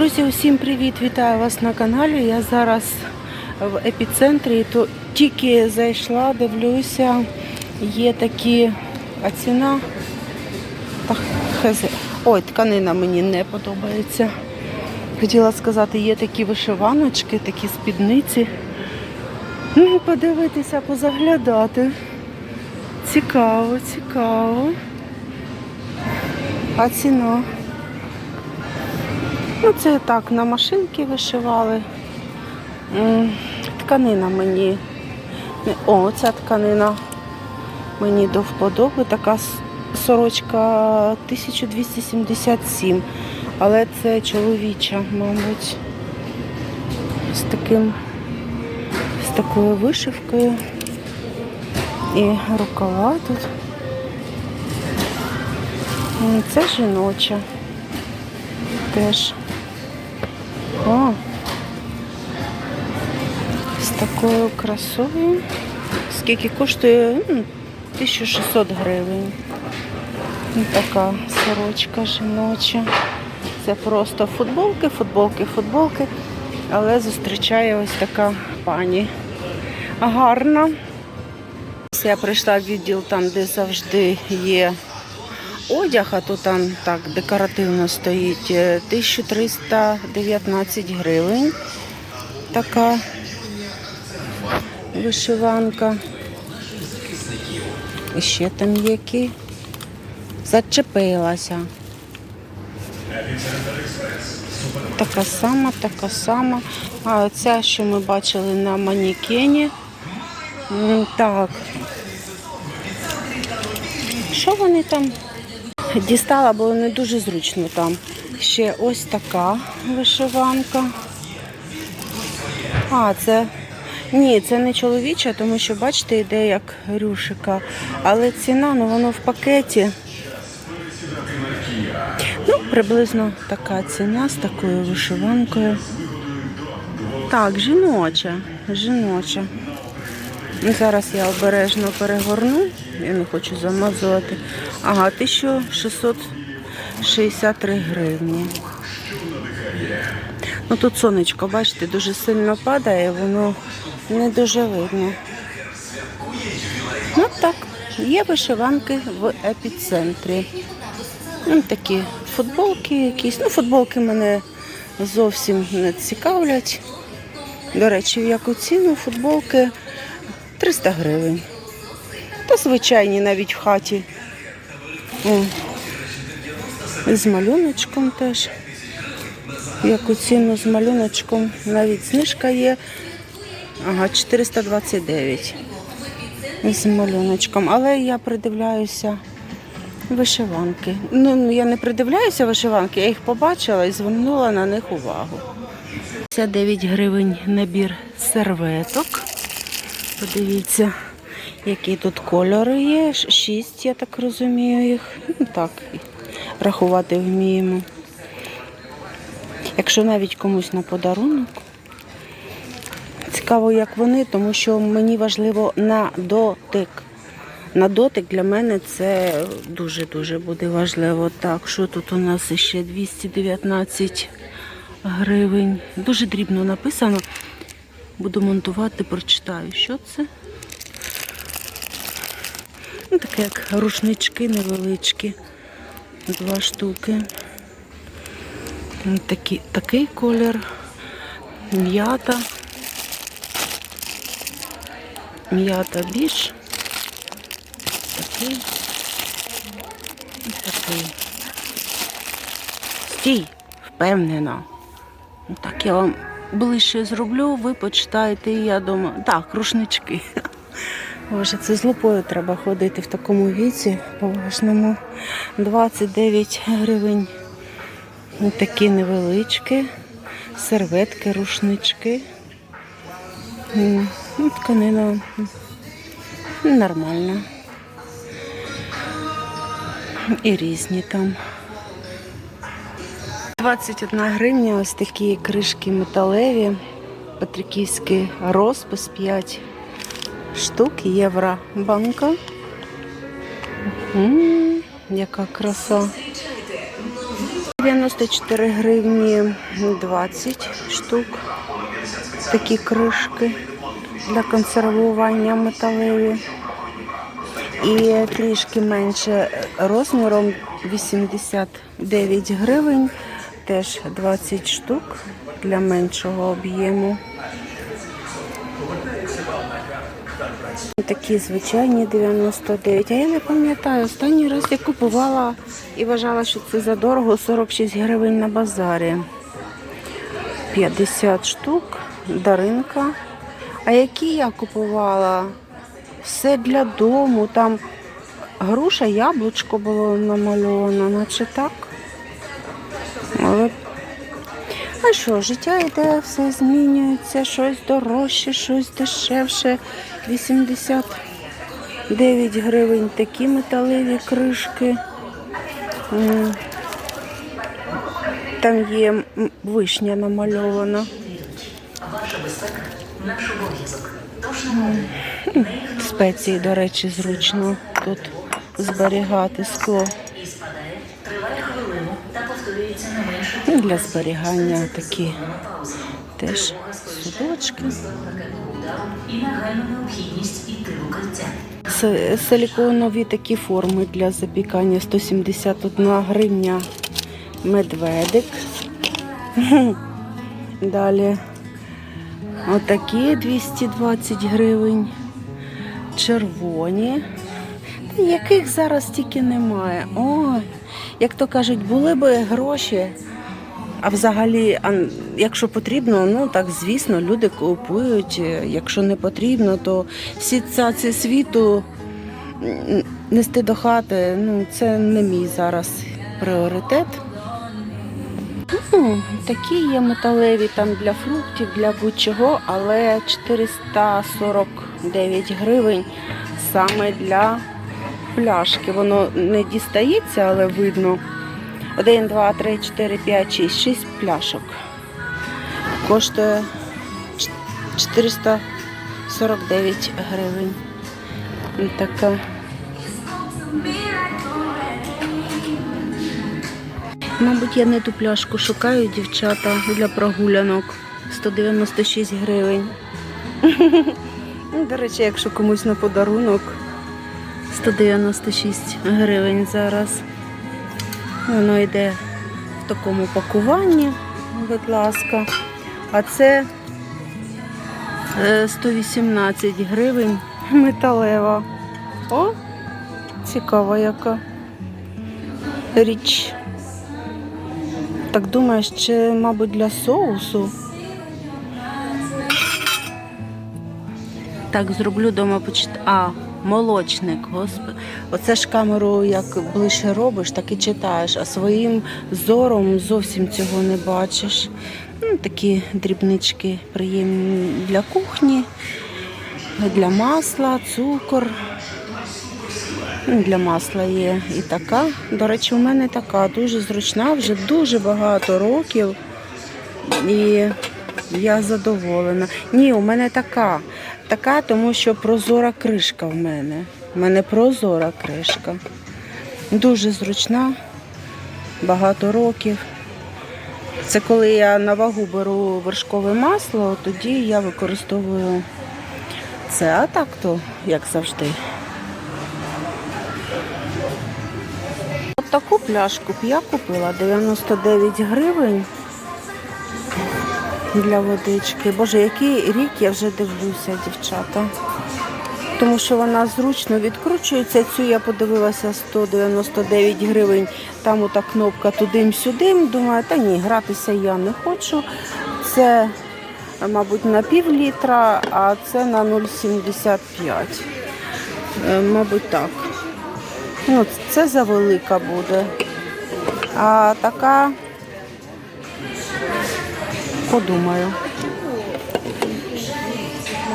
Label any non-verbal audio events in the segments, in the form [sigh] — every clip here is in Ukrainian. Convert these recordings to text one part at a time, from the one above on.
Друзі, усім привіт! Вітаю вас на каналі. Я зараз в епіцентрі. То тільки зайшла, дивлюся, є такі, а ціна. Ой, тканина мені не подобається. Хотіла сказати, є такі вишиваночки, такі спідниці. Ну, подивитися, позаглядати. Цікаво, цікаво. А ціна? Ну, це так, на машинки вишивали. Тканина мені. О, ця тканина мені до вподоби. Така сорочка 1277. Але це чоловіча, мабуть. З таким, з такою вишивкою. І рукава тут. Це жіноча. Теж. О, з такою красою. Скільки коштує? 1600 гривень. Така сорочка жіноча. Це просто футболки, футболки, футболки. Але зустрічає ось така пані. Гарна. Я прийшла в відділ там, де завжди є одяг, а то там так декоративно стоїть е, 1319 гривень. Така вишиванка. І ще там які. Зачепилася. Така сама, така сама. А оця, що ми бачили на манікені. Так. Що вони там [laughs] Дістала, було не дуже зручно там. Ще ось така вишиванка. А, це. Ні, це не чоловіча, тому що, бачите, йде як рюшика. Але ціна, ну воно в пакеті. Ну, приблизно така ціна з такою вишиванкою. Так, жіноча, жіноча. Зараз я обережно перегорну, я не хочу замазувати. Ага, 1663 гривні. Ну тут сонечко, бачите, дуже сильно падає, воно не дуже видно. Ну так, є вишиванки в епіцентрі. Ну, такі футболки якісь. Ну, футболки мене зовсім не цікавлять. До речі, в яку ціну футболки 300 гривень. Звичайні навіть в хаті. О. З малюночком теж. Яку ціну з малюночком. Навіть знижка є. Ага, 429. З малюночком. Але я придивляюся вишиванки. Ну, я не придивляюся вишиванки, я їх побачила і звернула на них увагу. 59 гривень набір серветок. Подивіться, які тут кольори є. Шість, я так розумію їх. Ну, так, рахувати вміємо. Якщо навіть комусь на подарунок. Цікаво, як вони, тому що мені важливо на дотик. На дотик для мене це дуже-дуже буде важливо. Так, що тут у нас ще 219 гривень. Дуже дрібно написано. Буду монтувати, прочитаю, що це. Ну, таке як рушнички невеличкі. Два штуки. Такі, такий колір. М'ята. М'ята біж. Такий. І такий. Стій, впевнена. Ну, Так, я вам ближче зроблю, ви почитаєте, і я думаю, так, рушнички. [laughs] Боже, це з лупою треба ходити в такому віці поважному. 29 гривень. Такі невеличкі. Серветки, рушнички. Ну, Тканина нормальна. І різні там. 21 гривня, ось такі кришки металеві, патриківський розпис 5 штук, євро банка. М, яка краса. 94 гривні 20 штук. Такі кришки для консервування металеві. І трішки менше розміром 89 гривень, теж 20 штук для меншого об'єму. Такі звичайні 99. А я не пам'ятаю, останній раз я купувала і вважала, що це задорого 46 гривень на базарі. 50 штук, даринка. А які я купувала? Все для дому. Там груша, яблучко було намальовано, наче так. А що, життя йде, все змінюється, щось дорожче, щось дешевше. 89 гривень такі металеві кришки. Там є вишня намальована. Спеції, до речі, зручно тут зберігати скло. і спадає, триває хвилину та повторюється не менше Для зберігання такі теж судочки. Силіконові такі форми для запікання 171 гривня медведик. [laughs] Далі отакі 220 гривень. Червоні. Яких зараз тільки немає. Ой, як то кажуть, були би гроші. А взагалі, якщо потрібно, ну так звісно, люди купують. Якщо не потрібно, то всі цаці світу нести до хати, ну це не мій зараз пріоритет. Ну, такі є металеві там для фруктів, для будь-чого, але 449 гривень саме для пляшки. Воно не дістається, але видно. 1, 2, 3, 4, 5, 6, 6 пляшок. Коштує 449 гривень. І така. Мабуть, я не ту пляшку шукаю, дівчата, для прогулянок. 196 гривень. [laughs] До речі, якщо комусь на подарунок, 196 гривень зараз. Воно йде в такому пакуванні, будь ласка. А це е, 118 гривень металева. О, цікава яка річ. Так думаю, ще, мабуть, для соусу. Так, зроблю дома почит. А, молочник, господи. Оце ж камеру як ближче робиш, так і читаєш, а своїм зором зовсім цього не бачиш. Ну, такі дрібнички приємні для кухні, для масла, цукор. Ну, Для масла є і така. До речі, у мене така дуже зручна, вже дуже багато років. І я задоволена. Ні, у мене така. Така, тому що прозора кришка в мене. У мене прозора кришка. Дуже зручна, багато років. Це коли я на вагу беру вершкове масло, тоді я використовую це. А так то, як завжди. От таку пляшку я купила 99 гривень для водички. Боже, який рік я вже дивлюся, дівчата. Тому що вона зручно відкручується. Цю я подивилася 199 гривень. Там ота кнопка туди-сюди. Думаю, та ні, гратися я не хочу. Це, мабуть, на пів літра, а це на 0,75. Е, Мабуть, так. Ну, це завелика буде. А така подумаю.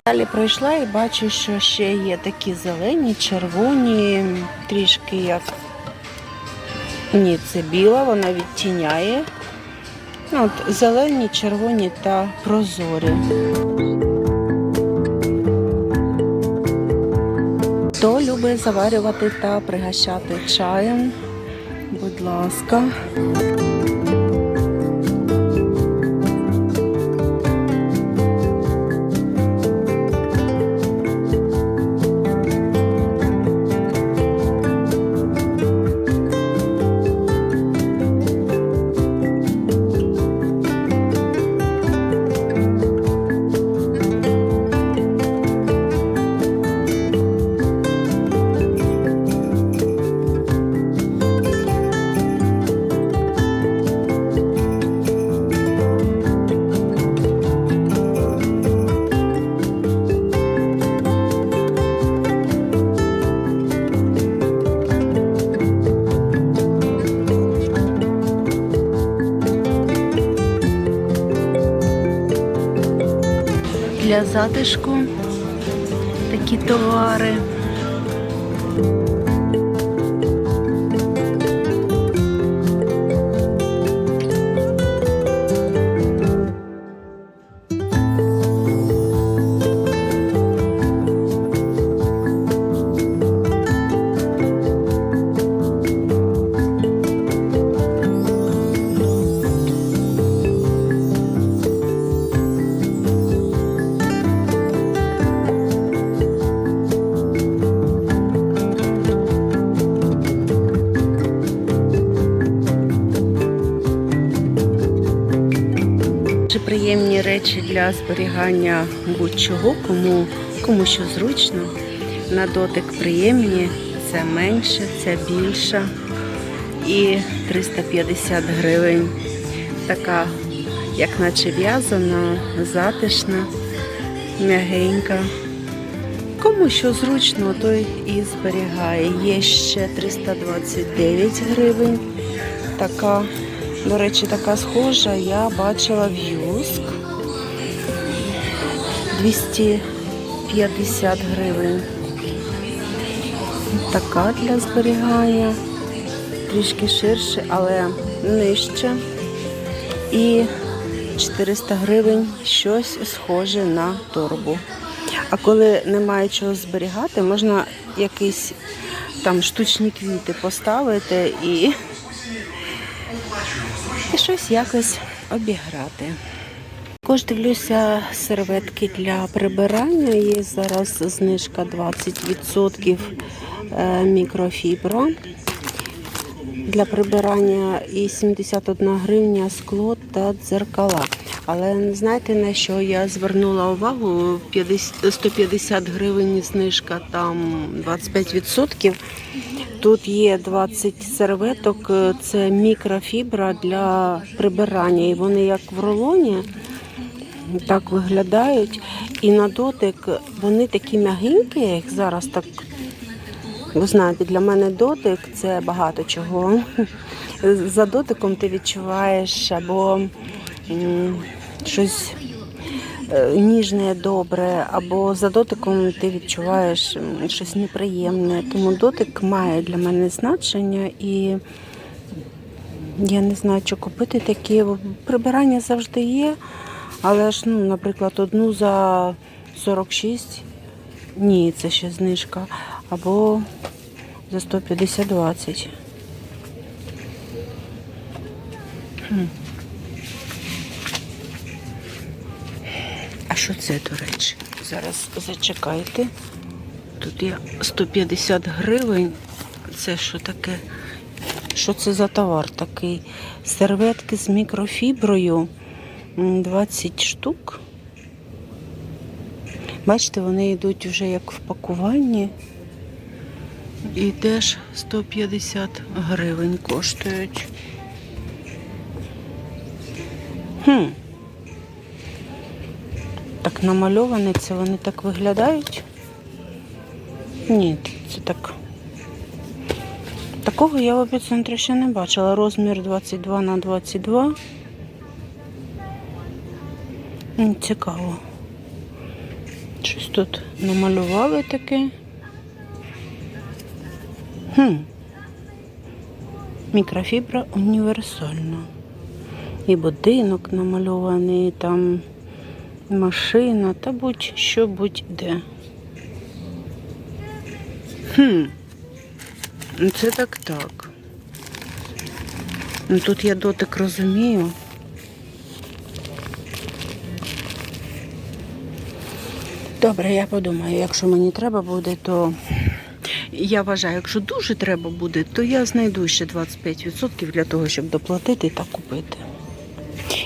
Далі пройшла і бачу, що ще є такі зелені, червоні, трішки як. Ні, це біла, вона відтіняє. Ну, От, зелені, червоні та прозорі. Хто любить заварювати та пригощати чаєм, Будь ласка. Для затишку такі товари. Речі для зберігання будь-чого, кому, кому що зручно. На дотик приємні, це менше, це більше. І 350 гривень. Така, як наче в'язана, затишна, м'ягенька. Кому що зручно, той і зберігає. Є ще 329 гривень. Така, до речі, така схожа, я бачила в Юск. 250 гривень. Така для зберігання. Трішки ширше, але нижче. І 400 гривень щось схоже на торбу. А коли немає чого зберігати, можна якісь там штучні квіти поставити і, і щось якось обіграти. Також дивлюся серветки для прибирання. Є зараз знижка 20% е, мікрофібра для прибирання і 71 гривня скло та дзеркала. Але знаєте на що я звернула увагу? 50 150 гривень знижка, там 25%. Тут є 20 серветок, е, це мікрофібра для прибирання. І вони як в рулоні так виглядають. І на дотик вони такі м'ягенькі, я їх зараз так. Ви знаєте, для мене дотик це багато чого. [laughs] За дотиком ти відчуваєш або щось е, ніжне, добре, або за дотиком ти відчуваєш щось неприємне. Тому дотик має для мене значення і я не знаю, що купити такі. Прибирання завжди є, але ж, ну, наприклад, одну за 46, ні, це ще знижка, або за 150-20. А що це, до речі? Зараз зачекайте. Тут є 150 гривень. Це що таке? Що це за товар такий? Серветки з мікрофіброю. М, 20 штук. Бачите, вони йдуть вже як в пакуванні. І теж 150 гривень коштують. Хм. Так намальовані, це вони так виглядають? Ні, це так. Такого я в епіцентрі ще не бачила. Розмір 22 на 22. М, Цікаво. Щось тут намалювали таке. Хм. Мікрофібра універсальна. І будинок намальований, і там машина, та будь-що будь-де. Хм. Ну, Це так так. Ну, тут я дотик розумію. Добре, я подумаю, якщо мені треба буде, то я вважаю, якщо дуже треба буде, то я знайду ще 25% для того, щоб доплатити та купити.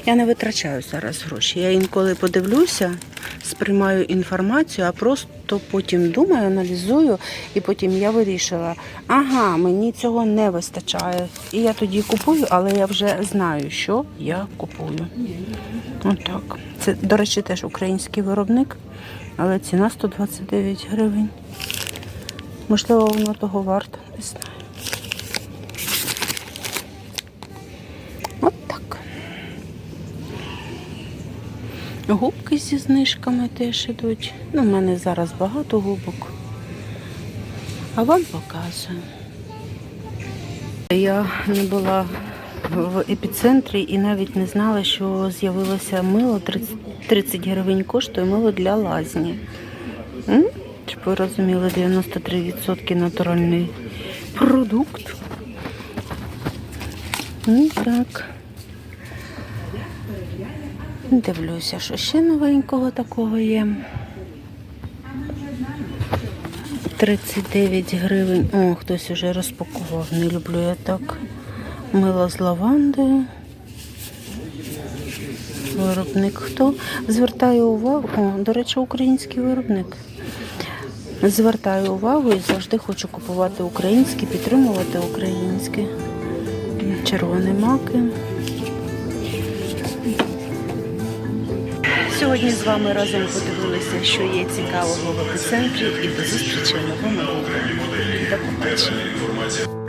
Я не витрачаю зараз гроші. Я інколи подивлюся, сприймаю інформацію, а просто потім думаю, аналізую, і потім я вирішила, ага, мені цього не вистачає. І я тоді купую, але я вже знаю, що я купую. Отак. Це, до речі, теж український виробник, але ціна 129 гривень. Можливо, воно того варто, не знаю. От так. Губки зі знижками теж ідуть. Ну, в мене зараз багато губок. А вам показую. Я не була в епіцентрі і навіть не знала, що з'явилося мило 30, 30 гривень коштує мило для лазні. Щоб ви розуміли, 93% натуральний продукт. Ну, так. Дивлюся, що ще новенького такого є. 39 гривень. О, хтось уже розпакував. Не люблю я так. Мило з лавандою. Виробник хто? Звертаю увагу. О, до речі, український виробник. Звертаю увагу і завжди хочу купувати українське, підтримувати українське. Червоні маки. Сьогодні з вами разом подивилися, що є цікавого в епіцентрі і до зустрічі в новому відео. До побачення.